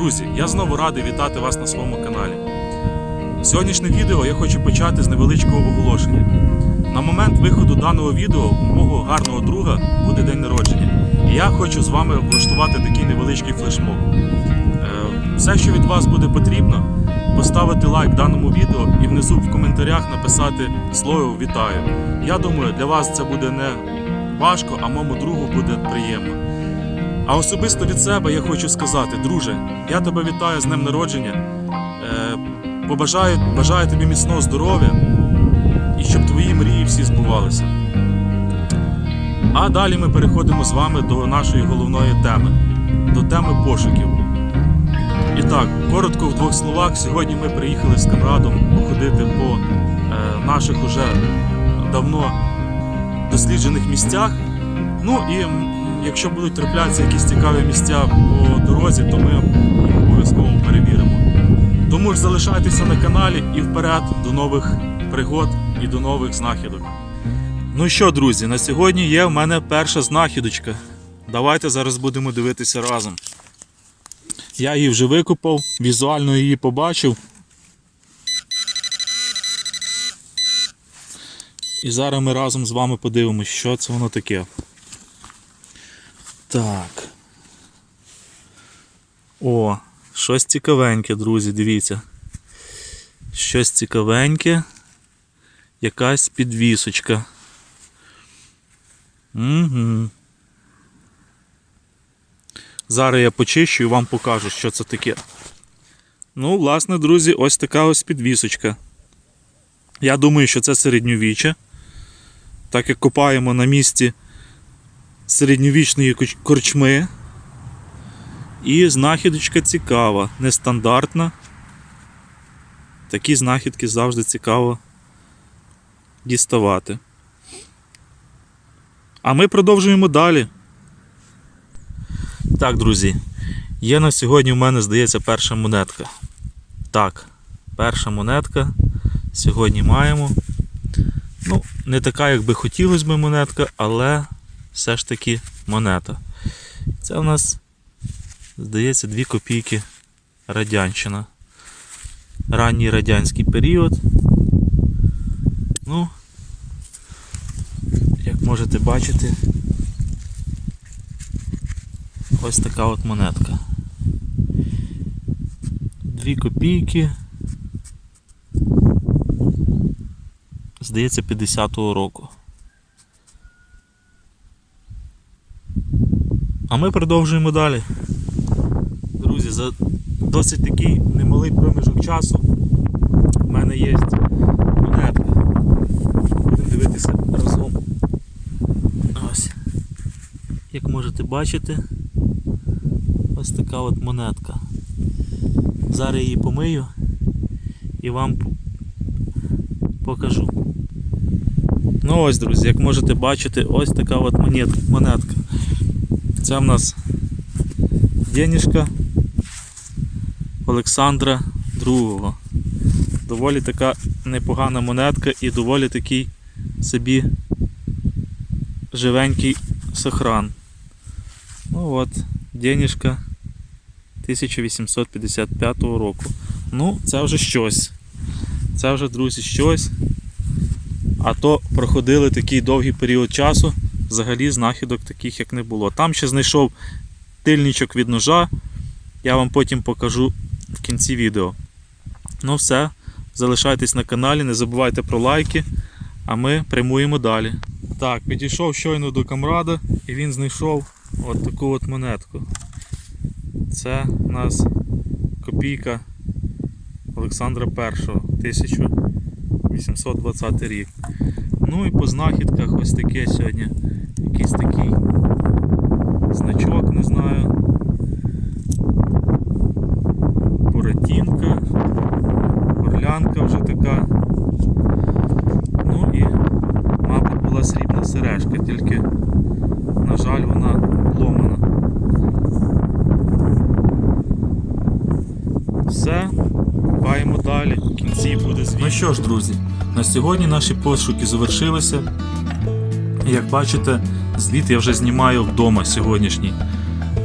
Друзі, я знову радий вітати вас на своєму каналі. Сьогоднішнє відео я хочу почати з невеличкого оголошення. На момент виходу даного відео у мого гарного друга буде день народження. І я хочу з вами влаштувати такий невеличкий флешмоб. Е, Все, що від вас буде потрібно, поставити лайк даному відео і внизу в коментарях написати слово вітаю. Я думаю, для вас це буде не важко, а моєму другу буде приємно. А особисто від себе я хочу сказати, друже, я тебе вітаю з днем народження. Е, побажаю, бажаю тобі міцного здоров'я і щоб твої мрії всі збувалися. А далі ми переходимо з вами до нашої головної теми, до теми пошуків. І так, коротко в двох словах, сьогодні ми приїхали з Камрадом походити по е, наших уже давно досліджених місцях. Ну і якщо будуть траплятися якісь цікаві місця по дорозі, то ми їх обов'язково перевіримо. Тому ж залишайтеся на каналі і вперед до нових пригод і до нових знахідок. Ну що, друзі, на сьогодні є в мене перша знахідочка. Давайте зараз будемо дивитися разом. Я її вже викупав, візуально її побачив. І зараз ми разом з вами подивимося, що це воно таке. Так. О, щось цікавеньке, друзі, дивіться. Щось цікавеньке. Якась підвісочка. Угу. Зараз я почищу і вам покажу, що це таке. Ну, власне, друзі, ось така ось підвісочка. Я думаю, що це середньовіччя. Так як копаємо на місці середньовічної корчми. І знахідочка цікава, нестандартна. Такі знахідки завжди цікаво діставати. А ми продовжуємо далі. Так, друзі, є на сьогодні в мене, здається, перша монетка. Так, перша монетка. Сьогодні маємо. Ну, не така, як би хотілося б монетка, але все ж таки монета. Це у нас, здається, 2 копійки радянщина. Ранній радянський період. Ну, як можете бачити, ось така от монетка. 2 копійки. Здається, 50-го року. А ми продовжуємо далі. Друзі, за досить такий немалий проміжок часу в мене є монетка. Будемо дивитися разом. Ось. Як можете бачити, ось така от монетка. Зараз її помию і вам покажу. Ну ось, друзі, як можете бачити, ось така от монетка. Це в нас денежка Олександра II. Доволі така непогана монетка і доволі такий собі живенький сохран. Ну от, денежка 1855 року. Ну, це вже щось. Це вже, друзі, щось. А то проходили такий довгий період часу, взагалі знахідок таких як не було. Там ще знайшов тильничок від ножа. Я вам потім покажу в кінці відео. Ну все, залишайтесь на каналі, не забувайте про лайки, а ми прямуємо далі. Так, підійшов щойно до камрада і він знайшов от таку от монетку. Це у нас копійка Олександра І, 1820 рік. Ну і по знахідках ось таке сьогодні. Якийсь такий значок, не знаю. Буратінка, орлянка вже така. Ну і, мабуть, була срібна сережка, тільки, на жаль, вона ломана. Все, копаємо далі, в кінці буде звіт. Ну що ж, друзі, на сьогодні наші пошуки завершилися. Як бачите, звіт я вже знімаю вдома сьогоднішній.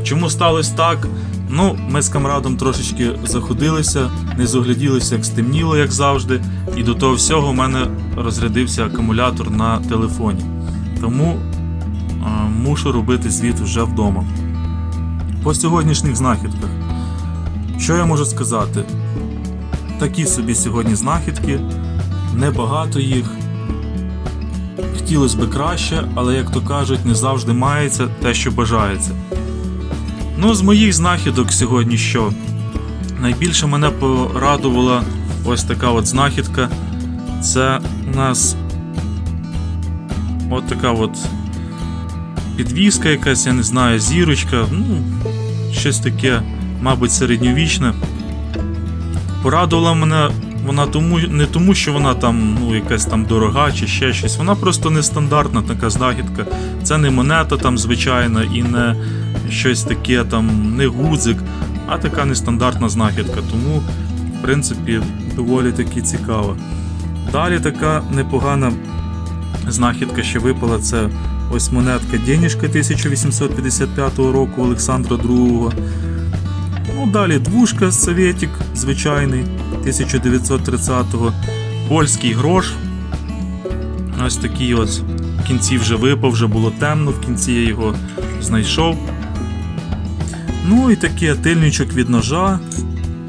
Чому сталося так? Ну, ми з камрадом трошечки заходилися, не зогляділися, як стемніло, як завжди. І до того всього в мене розрядився акумулятор на телефоні. Тому е, мушу робити звіт вже вдома. По сьогоднішніх знахідках. Що я можу сказати? Такі собі сьогодні знахідки, небагато їх. Хотілося б краще, але, як то кажуть, не завжди мається те, що бажається. Ну, з моїх знахідок сьогодні що? Найбільше мене порадувала ось така от знахідка. Це у нас от така от підвіска якась, я не знаю, зірочка, ну, щось таке, мабуть, середньовічне. Порадувала мене вона тому, не тому, що вона там ну, якась там дорога чи ще щось. Вона просто нестандартна така знахідка. Це не монета там звичайна і не щось таке там, не гудзик, а така нестандартна знахідка. Тому, в принципі, доволі таки цікава. Далі така непогана знахідка, що випала, це ось монетка Денішка 1855 року Олександра II. Ну, далі двушка Советик, звичайний 1930-го. Польський грош. Ось такий ось в кінці вже випав, вже було темно, в кінці я його знайшов. Ну і таке тильничок від ножа.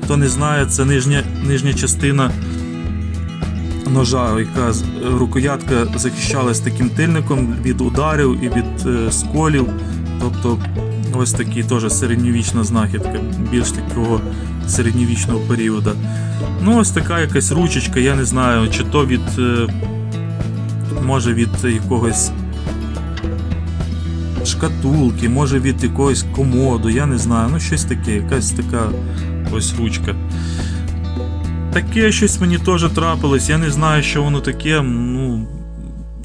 Хто не знає, це нижня, нижня частина ножа, яка рукоятка захищалась таким тильником від ударів і від е, сколів. Тобто ось такий теж середньовічна знахідка, більш такого середньовічного періоду. Ну, ось така якась ручечка, я не знаю, чи то від. е, Може від якогось шкатулки, може від якогось комоду, я не знаю, ну щось таке, якась така ось ручка. Таке щось мені теж трапилось, я не знаю, що воно таке, ну.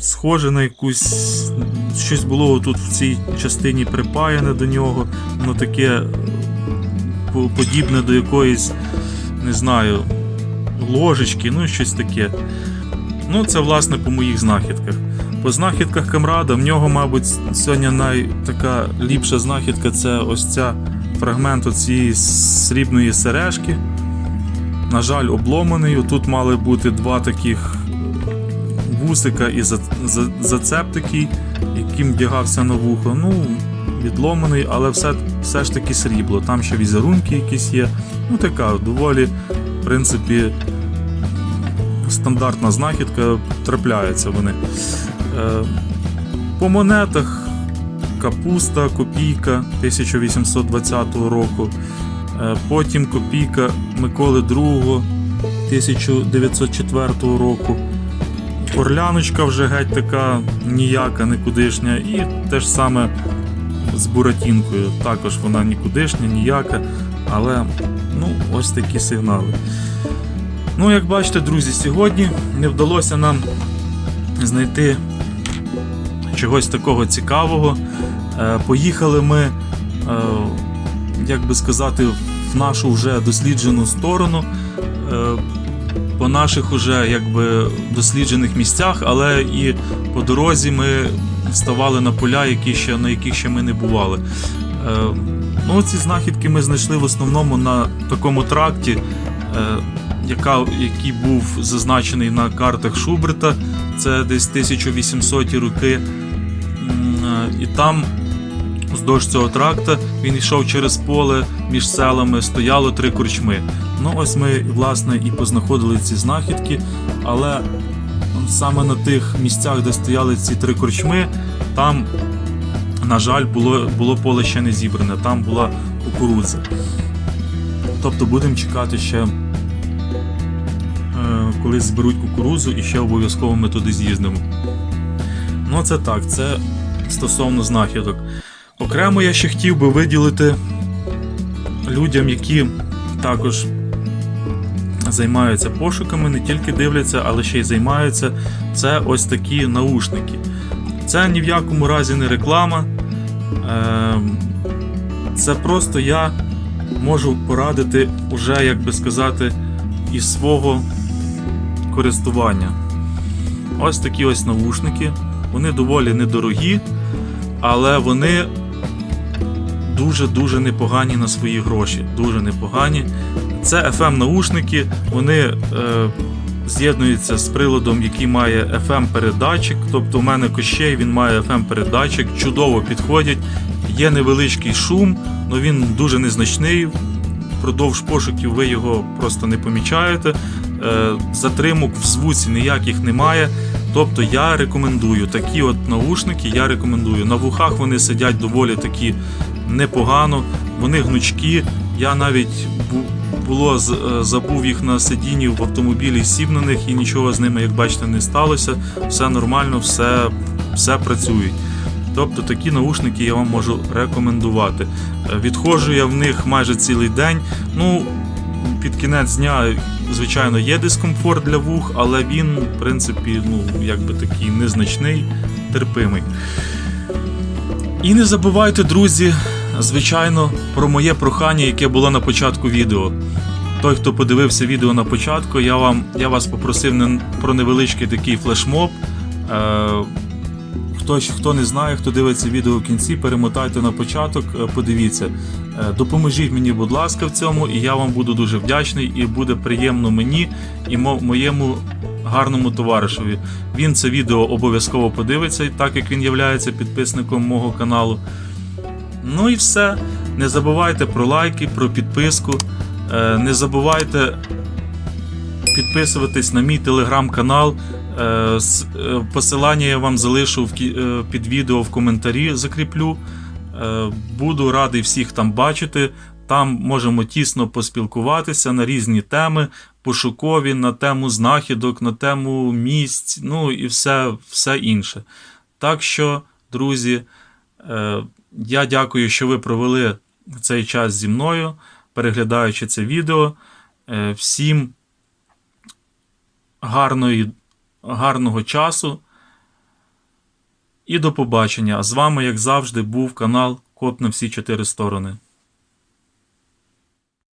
Схоже на якусь. Щось було тут в цій частині припаяне до нього. Воно таке подібне до якоїсь, не знаю, ложечки, ну щось таке. Ну, це власне по моїх знахідках. По знахідках камрада, в нього, мабуть, сьогодні найтака ліпша знахідка це ось ця фрагмент цієї срібної сережки. На жаль, обломаний. Тут мали бути два таких вусика і за- за- зацеп яким вдягався на вухо. Ну, відломаний, але все, все ж таки срібло. Там ще візерунки якісь є. Ну, така доволі, в принципі, стандартна знахідка, трапляються вони. Е, По монетах капуста, копійка 1820 року. Е, Потім копійка Миколи II 1904 року. Орляночка вже геть така ніяка, никудишня. І те ж саме з Буратінкою. Також вона нікудишня, ніяка. Але ну, ось такі сигнали. Ну, як бачите, друзі, сьогодні не вдалося нам знайти чогось такого цікавого. Е, Поїхали ми, е, як би сказати, в нашу вже досліджену сторону. По наших уже якби досліджених місцях, але і по дорозі ми вставали на поля, які ще, на яких ще ми не бували. Е, Ну, ці знахідки ми знайшли в основному на такому тракті, е, яка, який був зазначений на картах Шуберта. Це десь 1800 роки. Е, І там, вздовж цього тракта, він йшов через поле між селами, стояло три корчми. Ну, ось ми, власне, і познаходили ці знахідки, але саме на тих місцях, де стояли ці три корчми, там, на жаль, було, було поле ще не зібране, там була кукурудза. Тобто будемо чекати ще, е, коли зберуть кукурудзу, і ще обов'язково ми туди з'їздимо. Ну, це так, це стосовно знахідок. Окремо я ще хотів би виділити людям, які також займаються пошуками, не тільки дивляться, але ще й займаються. Це ось такі наушники. Це ні в якому разі не реклама. Ем, Це просто я можу порадити, уже, як би сказати, із свого користування. Ось такі ось навушники. Вони доволі недорогі, але вони дуже-дуже непогані на свої гроші. Дуже непогані. Це FM наушники, вони е, з'єднуються з приладом, який має FM передатчик. Тобто у мене кощей, він має FM передатчик, чудово підходять. Є невеличкий шум, але він дуже незначний. Впродовж пошуків ви його просто не помічаєте. Е, Затримок в звуці ніяких немає. Тобто я рекомендую такі от наушники, я рекомендую. На вухах вони сидять доволі такі непогано, вони гнучкі. Я навіть бу- було е, забув їх на сидінні в автомобілі, сів на них і нічого з ними, як бачите, не сталося. Все нормально, все, все працює. Тобто такі наушники я вам можу рекомендувати. Е, Відходжу я в них майже цілий день. Ну, під кінець дня, звичайно, є дискомфорт для вух, але він, в принципі, ну, якби такий незначний, терпимий. І не забувайте, друзі, звичайно, про моє прохання, яке було на початку відео. Той, хто подивився відео на початку, я, вам, я вас попросив не- про невеличкий такий флешмоб. Е, Хто, хто не знає, хто дивиться відео в кінці, перемотайте на початок, е, подивіться. Е, Допоможіть мені, будь ласка, в цьому, і я вам буду дуже вдячний, і буде приємно мені і моєму гарному товаришеві. Він це відео обов'язково подивиться, так як він є підписником мого каналу. Ну і все. Не забувайте про лайки, про підписку. Е, Не забувайте підписуватись на мій телеграм-канал. Е, е, Посилання я вам залишу е, під відео в коментарі, закріплю. Буду радий всіх там бачити. Там можемо тісно поспілкуватися на різні теми, пошукові, на тему знахідок, на тему місць, ну і все, все інше. Так що, друзі, я дякую, що ви провели цей час зі мною, переглядаючи це відео. Всім гарної, гарного часу і до побачення. А з вами, як завжди, був канал Коп на всі чотири сторони.